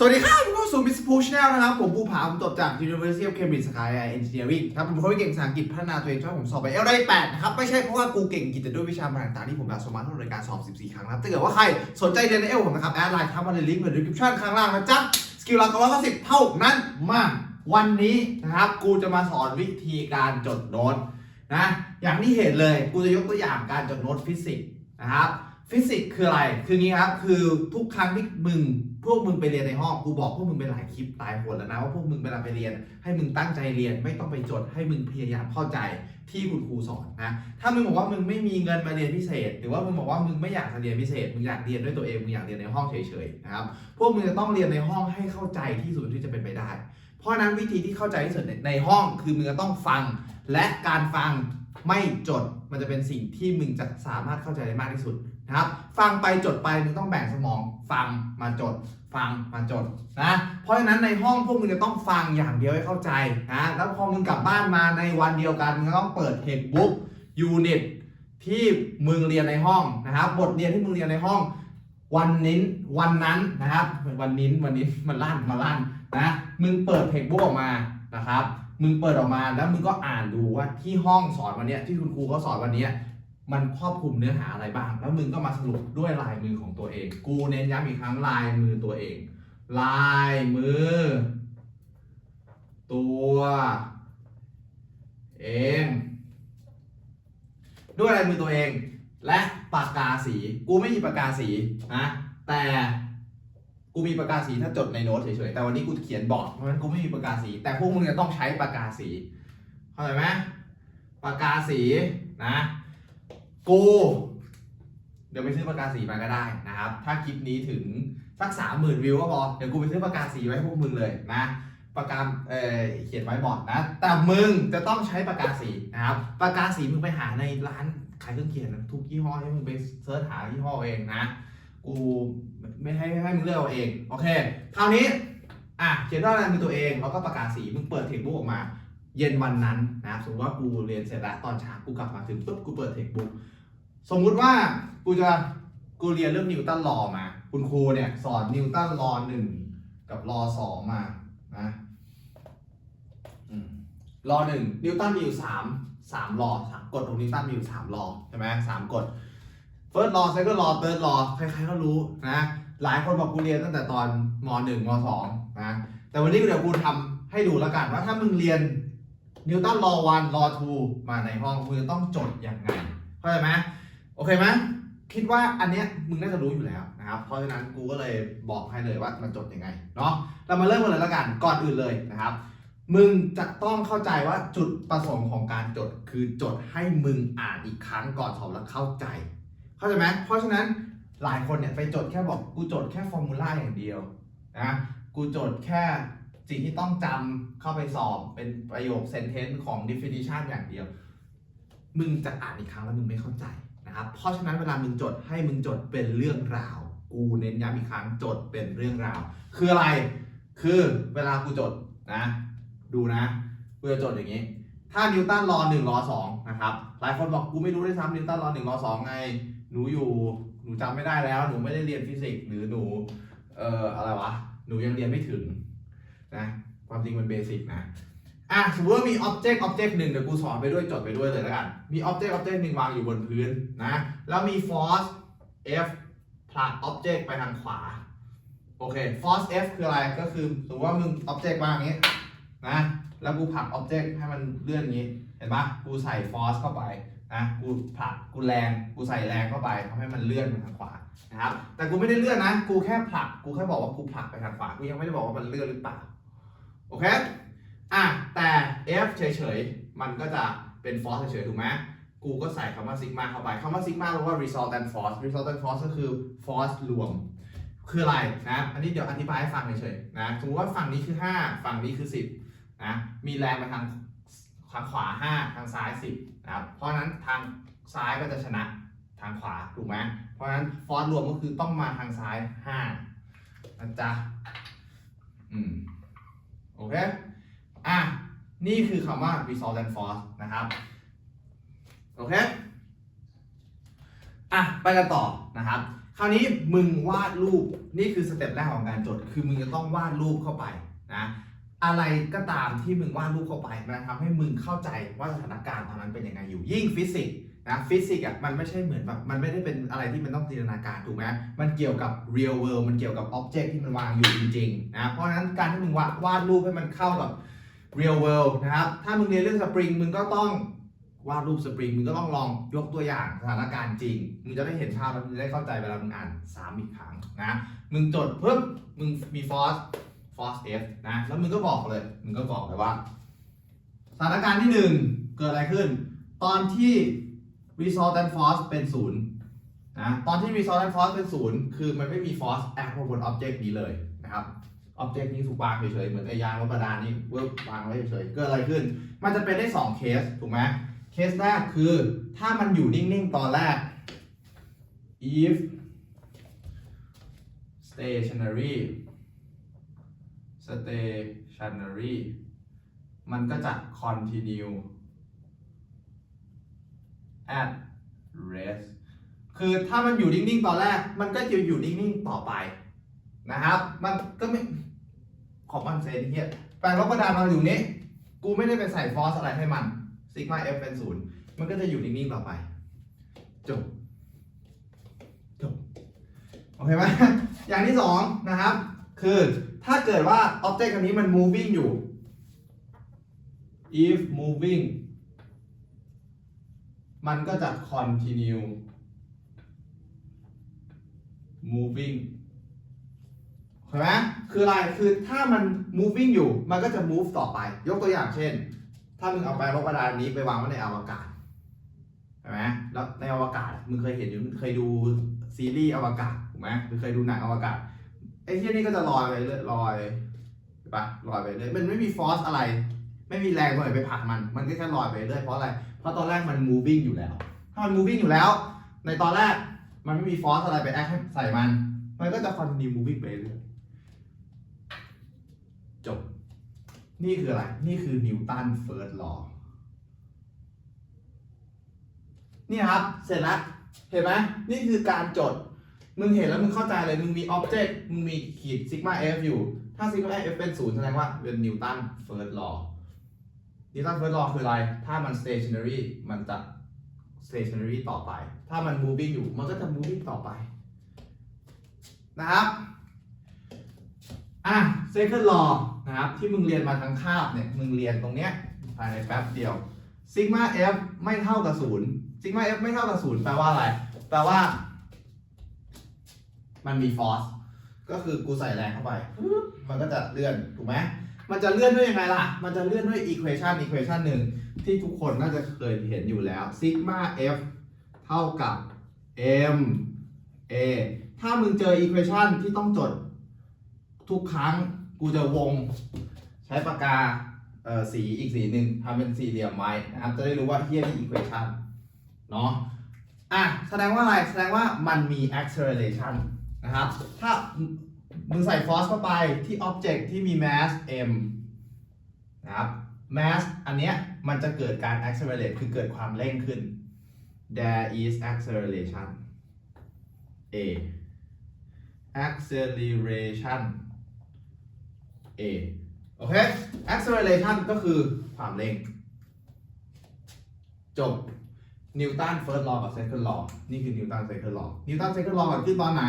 สวัสดีครับผมเข้สู่มิสพูชแนลนะครับ ผมภูผาผมจบจาก University of Cambridge Sky Engineering ครับผมเป็นคนที่เก่งภาษาอังกฤษพัฒนาตัวเองช่วยผมสอบไปเอลได้8นะครับ ไม่ใช่เพราะว่ากูเก่งกิจแต่ด้วยวิชาต่างๆที่ผมแบบสมาร์ทในการสอบ 14 ครั้งนะครับถ้าเกิดว่าใครสนใจเรียนในเอลผมนะครับ แอดไลน์ทักมาในลิงก์เหมือนดีคริปชั่นข้างล่างนะจ๊ะสกิลหลักร้อยสิบเท่านั้นมาวันนี้นะครับกูจะมาสอนวิธีการจดโน้ตนะอย่างที่เห็นเลยกูจะยกตัวอย่างการจดโน้ตฟิสิกส์นะครับ ฟิสิกส์คืออะไร คืองี้ครับ คือทุกครั้งที่มึง พวกมึงไปเรียนในห้อง กูบอกพวกมึงไปหลายคลิปตายหดแล้วนะว่าพวกมึงเวลาไปเรียน ให้มึงตั้งใจเรียนไม่ต้องไปจด ให้มึงพยายามเข้าใจที่คุณครูสอนนะ ถ้ามึงบอกว่ามึงไม่มีเงินมาเรียนพิเศษ หรือว่ามึงบอกว่ามึงไม่อยากจะเรียนพิเศษ มึงอยากเรียนด้วยตัวเอง มึงอยากเรียนในห้องเฉยๆนะครับ พวกมึงจะต้องเรียนในห้องให้เข้าใจที่สุดที่จะเป็นไปได้ เพราะนั้นวิธีที่เข้าใจที่สุดในในห้องคือมึงจะต้องฟัง และการฟังไม่จด มันจะเป็นสิ่งที่มึงจะสามารถเข้าใจได้มากที่สุด นะครับฟังไปจดไปมึงต้องแบ่งสมองฟังมาจด ฟังมาจดนะเพราะฉะนั้นในห้องพวกมึงจะต้องฟังอย่างเดียวให้เข้าใจนะแล้วพอมึงกลับบ้านมาในวันเดียวกันมึงก็ต้องเปิดเทคบุ๊กยูนิตที่มึงเรียนในห้องนะครับบทเรียนที่มึงเรียนในห้องวันนี้วันนั้นนะครับวันนี้วันนี้มันลั่นมาลั่นนะมึงเปิดเทคบุ๊กออกมานะครับ มึงเปิดออกมาแล้วมึงก็อ่านดูว่าที่ห้องสอนวันนี้ที่คุณครูเขาสอนวันนี้ มันครอบคลุมเนื้อหาอะไรบ้าง แล้วมึงก็มาสรุปด้วยลายมือของตัวเอง กูเน้นย้ำอีกครั้งลายมือตัวเอง ลายมือ ตัว เอง ด้วยลายมือตัวเอง และปากกาสี กูไม่มีปากกาสีนะแต่กูมีปากกาสีถ้าจดในโน้ตเฉยๆ แต่วันนี้กูเขียนบอร์ดเพราะฉะนั้นกูไม่มีปากกาสี แต่พวกมึงจะต้องใช้ปากกาสี เข้าใจไหมปากกาสีนะ กู เดี๋ยวไปซื้อปากกาสีมาก็ได้นะครับ ถ้าคลิปนี้ถึงสักสามหมื่นวิวก็พอ เดี๋ยวกูไปซื้อปากกาสีไว้ให้พวกมึงเลยนะปากกาเออเขียนไว้บอร์ดนะ แต่มึงจะต้องใช้ปากกาสีนะครับ ปากกาสีมึงไปหาในร้านขายเครื่องเขียนทุกยี่ห้อให้มึงไปเสิร์ชหายี่ห้อเองนะ กูไม่ให้ให้มึงเลือกเอาเอง โอเค คราวนี้ อะ เขียนด้วยลายมือตัวเอง แล้วก็ปากกาสี มึงเปิดเทคบุ๊กออกมา เย็นวันนั้นนะครับสมมติว่ากูเรียนเสร็จแล้วตอนเช้ากูกลับมาถึงปุ๊บกูเปิดเทคบุ๊ก สมมุติว่ากูจะกูเรียนเรื่องนิวตันลอมา คุณครูเนี่ยสอนนิวตันลอหนึ่งกับลอสองมานะลอหนึ่งนิวตันมีอยู่สามสามลอสามกฎของนิวตันมีอยู่สามลอใช่ไหมสามกฎ first law second law third law ใครๆก็รู้นะหลายคนบอกกูเรียนตั้งแต่ตอนมหนึ่งมสองนะแต่วันนี้เดี๋ยวกูทำให้ดูแล้วกันว่าถ้ามึงเรียนนิวตันลอวันลอทูมาในห้องมึงจะต้องจดยังไงเข้าใจไหม โอเคไหมคิดว่าอันเนี้ยมึงน่าจะรู้อยู่แล้วนะครับเพราะฉะนั้นกูก็เลยบอกให้เลยว่ามันจดยังไงเนาะเรามาเริ่มกันเลยล้วกันก่อนอื่นเลยนะครับ มึงจะต้องเข้าใจว่าจุดประสงค์ของการจดคือจดให้มึงอ่านอีกครั้งก่อนสอบแล้วเข้าใจ เข้าใจไหมเพราะฉะนั้นหลายคนเนี่ยไปจดแค่บอกกูจดแค่ฟอร์มูลาอย่างเดียวนะกูจดแค่สิ่งที่ต้องจำเข้าไปสอบเป็นประโยค sentence ของ definition อย่างเดียว มึงจะอ่านอีกครั้งแล้วมึงไม่เข้าใจ นะครับเพราะฉะนั้นเวลามึงจดให้มึงจดเป็นเรื่องราว กูเน้นย้ำอีกครั้งจดเป็นเรื่องราว คืออะไร คือเวลากูจดนะ ดูนะกูจะจดอย่างนี้ ถ้านิวตันรอหนึ่งรอสองนะครับหลายคนบอกกูไม่รู้ด้วยซ้ำนิวตันรอหนึ่งรอสองไงหนูอยู่หนูจำไม่ได้แล้ว หนูไม่ได้เรียนฟิสิกส์หรือหนูเอ่ออะไรวะหนูยังเรียนไม่ถึงนะความจริงมันเบสิกนะ อะสมมติว่ามี object object หนึ่งเดี๋ยวกูสอนไปด้วยจดไปด้วยเลยแล้วกัน มี object object หนึ่งวางอยู่บนพื้นนะ แล้วมี force F ผลัก object ไปทางขวา โอเค force F คืออะไร ก็คือสมมติว่ามึง object วางอย่างนี้นะ แล้วกูผลัก object ให้มันเลื่อนอย่างนี้ เห็นปะกูใส่ force เข้าไปนะ กูผลัก กูแรง กูใส่แรงเข้าไปทำให้มันเลื่อนไปทางขวา นะครับ แต่กูไม่ได้เลื่อนนะ กูแค่ผลัก กูแค่บอกว่ากูผลักไปทางขวา กูยังไม่ได้บอกว่ามันเลื่อนหรือเปล่า โอเค อะแต่ F เฉยๆ มันก็จะเป็น force เฉยๆ ถูกไหมกูก็ใส่คำว่า sigma เข้าไปคำว่า sigma แปลว่า resultant force resultant force ก็คือ force รวม คืออะไรนะ อันนี้เดี๋ยวอธิบายให้ฟังเฉยๆ นะสมมติว่าฝั่งนี้คือ 5 ฝั่งนี้คือ 10 นะ มีแรงไปทางทางขวา 5 ทางซ้าย 10 นะครับ เพราะนั้นทางซ้ายก็จะชนะทางขวา ถูกไหมเพราะฉะนั้น force รวมก็คือต้องมาทางซ้าย5นะจ๊ะ อืม โอเค อะ นี่คือคำว่า resultant force นะครับ โอเค อะ ไปกันต่อนะครับ คราวนี้มึงวาดรูป นี่คือสเต็ปแรกของการจด คือมึงจะต้องวาดรูปเข้าไปนะ อะไรก็ตามที่มึงวาดรูปเข้าไปมันทำให้มึงเข้าใจว่าสถานการณ์ตอนนั้นเป็นยังไงอยู่ ยิ่งฟิสิกส์นะฟิสิกส์อะมันไม่ใช่เหมือนแบบมันไม่ได้เป็นอะไรที่มันต้องจินตนาการถูกไหมมันเกี่ยวกับ real world มันเกี่ยวกับ object ที่มันวางอยู่จริงๆนะเพราะฉะนั้นการที่มึงวาดวาดรูปให้มันเข้ากับ real world นะครับ ถ้ามึงเรียนเรื่องสปริงมึงก็ต้องวาดรูปสปริงมึงก็ต้องลองยกตัวอย่างสถานการณ์จริง มึงจะได้เห็นภาพแล้วมึงจะได้เข้าใจเวลามึงอ่านซ้ำอีกครั้งนะ มึงจดปุ๊บมึงมี force force F นะ แล้วมึงก็บอกเลย มึงก็บอกเลยว่า สถานการณ์ที่หนึ่งเกิดอะไรขึ้น ตอนที่ resultant force เป็นศูนย์นะ ตอนที่ resultant force เป็นศูนย์คือมันไม่มี force act บน object นี้เลยนะครับ object นี้ถูกวางเฉยๆเหมือนไอ้ยางรถประดานนี้เวิร์กวางไว้เฉยๆเกิดอะไรขึ้น มันจะเป็นได้ 2 เคสถูกไหมเคสแรกคือถ้ามันอยู่นิ่งๆ ตอนแรก if stationary stationary มันก็จะ continue at rest คือถ้ามันอยู่นิ่งๆ ตอนแรก มันก็จะอยู่นิ่งๆ ต่อไปนะครับ มัน ก็ไม่เซนเฮียแปลงลบกระดานมาอยู่นี้ กูไม่ได้ไปใส่ฟอสอะไรให้มันซิกมา f เป็นศูนย์มันก็จะอยู่นิ่งๆต่อไป จบ จบ โอเคไหมอย่างที่สองนะครับ คือถ้าเกิดว่า object อันนี้มัน moving อยู่ if moving มันก็จะ continue moving เห็นไหมคืออะไรคือถ้ามัน moving อยู่ มันก็จะ move ต่อไป ยกตัวอย่างเช่น ถ้ามึงเอาไปลบกระดานนี้ไปวางไว้ในอวกาศเห็นไหมแล้วในอวกาศมึงเคยเห็นอยู่มึงเคยดูซีรีส์อวกาศถูกไหมมึงเคยดูหนังอวกาศไอ้ที่นี่ก็จะลอยไปเรื่อยลอยปะลอยไปเรื่อยมันไม่มีฟอสอะไร ไม่มีแรงตรงไหนไปผลักมัน มันก็แค่ลอยไปเรื่อยเพราะอะไร เพราะตอนแรกมัน moving อยู่แล้ว ถ้ามัน moving อยู่แล้ว ในตอนแรกมันไม่มีฟอสอะไรไปแอคให้ใส่มัน มันก็จะ continue moving ไปเรื่อย จบ นี่คืออะไร นี่คือนิวตันเฟิร์สลอนี่ครับ เสร็จแล้ว เห็นไหมนี่คือการจด มึงเห็นแล้วมึงเข้าใจเลย มึงมีอ็อบเจกต์ มึงมีขีดซิกมาเอฟอยู่ ถ้าซิกมาเอฟเป็นศูนย์แสดงว่าเป็นนิวตันเฟิร์สลอนิวตันเฟิร์สลอคืออะไร ถ้ามัน stationary มันจะ stationary ต่อไป ถ้ามัน moving อยู่ มันก็จะ moving ต่อไป นะครับ อะ second law ะครับที่มึงเรียนมาทั้งคาบเนี่ยมึงเรียนตรงเนี้ยภายในแป๊บเดียว sigma f ไม่เท่ากับศูนย์ sigma f ไม่เท่ากับศูนย์แปลว่าอะไร แปลว่า มันมี force ก็คือกูใส่แรงเข้าไป มันก็จะเลื่อนถูกไหมมันจะเลื่อนด้วยยังไงล่ะ มันจะเลื่อนด้วย equation equation หนึ่งที่ทุกคนน่าจะเคยเห็นอยู่แล้ว sigma f เท่ากับ m a ถ้ามึงเจอ equation ที่ต้องจดทุกครั้ง กูจะวงใช้ปากกาเอ่อสีอีกสีหนึ่งทำเป็นสี่เหลี่ยมไว้นะครับ จะได้รู้ว่าเฮียนี่ equation เนาะอะแสดงว่าอะไรแสดงว่ามันมี acceleration นะครับ ถ้ามึงใส่ force เข้าไปที่ object ที่มี mass m นะครับ mass อันเนี้ยมันจะเกิดการ accelerate คือเกิดความเร่งขึ้น there is acceleration a acceleration a โอเค acceleration ก็คือความเร่ง จบนิวตัน first law กับ second law นี่คือนิวตัน second law นิวตัน second law เกิดขึ้นตอนไหน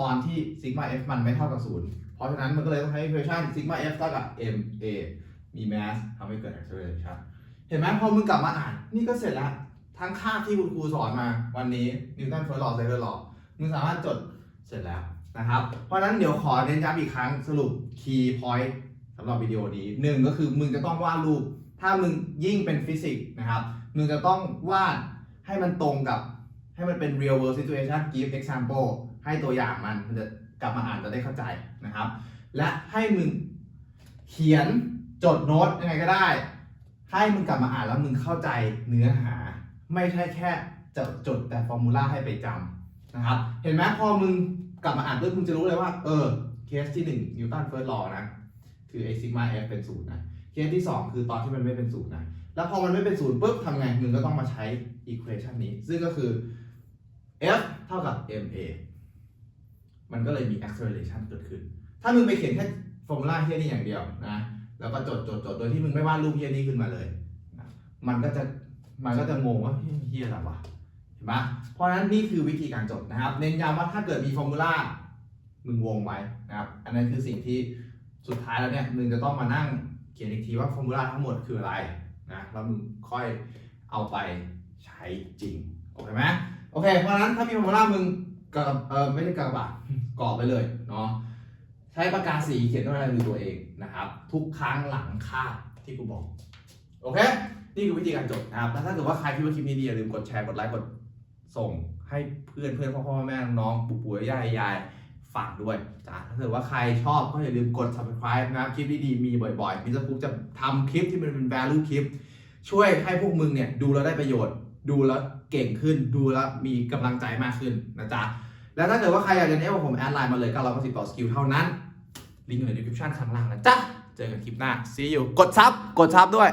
ตอนที่ sigma f มันไม่เท่ากับศูนย์เพราะฉะนั้นมันก็เลยต้องใช้ equation sigma f เท่ากับ m a มี mass ทำให้เกิด acceleration เห็นไหมพอมึงกลับมาอ่าน นี่ก็เสร็จแล้วทั้งคาบที่คุณครูสอนมาวันนี้นิวตัน first law second law มึงสามารถจดเสร็จแล้ว นะครับ เพราะนั้นเดี๋ยวขอเน้นย้ำอีกครั้งสรุป key point สำหรับวิดีโอนี้หนึ่งก็คือมึงจะต้องวาดรูป ถ้ามึงยิ่งเป็นฟิสิกส์นะครับมึงจะต้องวาดให้มันตรงกับให้มันเป็น real world situation give example ให้ตัวอย่างมันมันจะกลับมาอ่านจะได้เข้าใจนะครับ และให้มึงเขียนจดโน้ตยังไงก็ได้ ให้มึงกลับมาอ่านแล้วมึงเข้าใจเนื้อหา ไม่ใช่แค่จะจดแต่ฟอร์มูลาให้ไปจำนะครับ เห็นไหมพอมึง กลับมาอ่านปุ๊บมึงจะรู้เลยว่า เออ เคสที่หนึ่งนิวตันเฟิร์สลอนะ คือไอซิกมาเอฟเป็นศูนย์นะ เคสที่2คือตอนที่มันไม่เป็นศูนย์นะ แล้วพอมันไม่เป็นศูนย์ปุ๊บทำไงมึงก็ต้องมาใช้ equation นี้ ซึ่งก็คือ f เท่ากับ ma มันก็เลยมี acceleration เกิดขึ้น ถ้ามึงไปเขียนแค่ฟอร์มูลาเฮียนี่อย่างเดียวนะ แล้วก็จดจดจดโดยที่มึงไม่วาดรูปเฮียนี่ขึ้นมาเลย มันก็จะ มันก็จะงงว่าเฮียอะไรวะ ห็นปะเพราะฉะนั้นนี่คือวิธีการจดนะครับ เน้นย้ำว่าถ้าเกิดมีฟอร์มูลามึงวงไว้นะครับ อันนั้นคือสิ่งที่สุดท้ายแล้วเนี่ยมึงจะต้องมานั่งเขียนอีกทีว่าฟอร์มูลาทั้งหมดคืออะไรนะแล้วมึงค่อยเอาไปใช้จริงโอเคไหมโอเค เพราะฉะนั้นถ้ามีฟอร์มูลามึงกระเออไม่ใช่กระบาดกรอบไปเลยเนาะใช้ปากกาสีเขียนด้วยลายมือตัวเองนะครับ ทุกครั้งหลังคาบที่กูบอก โอเค นี่คือวิธีการจดนะครับแล้วถ้าเกิดว่าใครคิดว่าคลิปนี้ดีอย่าลืมกดแชร์กดไลค์กด ส่งให้เพื่อนเพื่อนพ่อพ่อแม่น้องปู่ปู่ย่ายายฝากด้วยจ้าถ้าเกิดว่าใครชอบก็อย่าลืมกด subscribe นะครับคลิปดีๆมีบ่อยๆมิสเตอร์ปุ๊กจะทำคลิปที่มันเป็น value คลิป ช่วยให้พวกมึงเนี่ยดูแล้วได้ประโยชน์ ดูแล้วเก่งขึ้น ดูแล้วมีกำลังใจมากขึ้นนะจ๊ะแล้วถ้าเกิดว่าใครอยากจะเน้นว่าผมแอดไลน์มาเลย990ต่อสกิลเท่านั้น ลิงก์อยู่ใน description ข้างล่างนะจ๊ะ เจอกันคลิปหน้า see you กดซับกดซับด้วย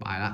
ไปละ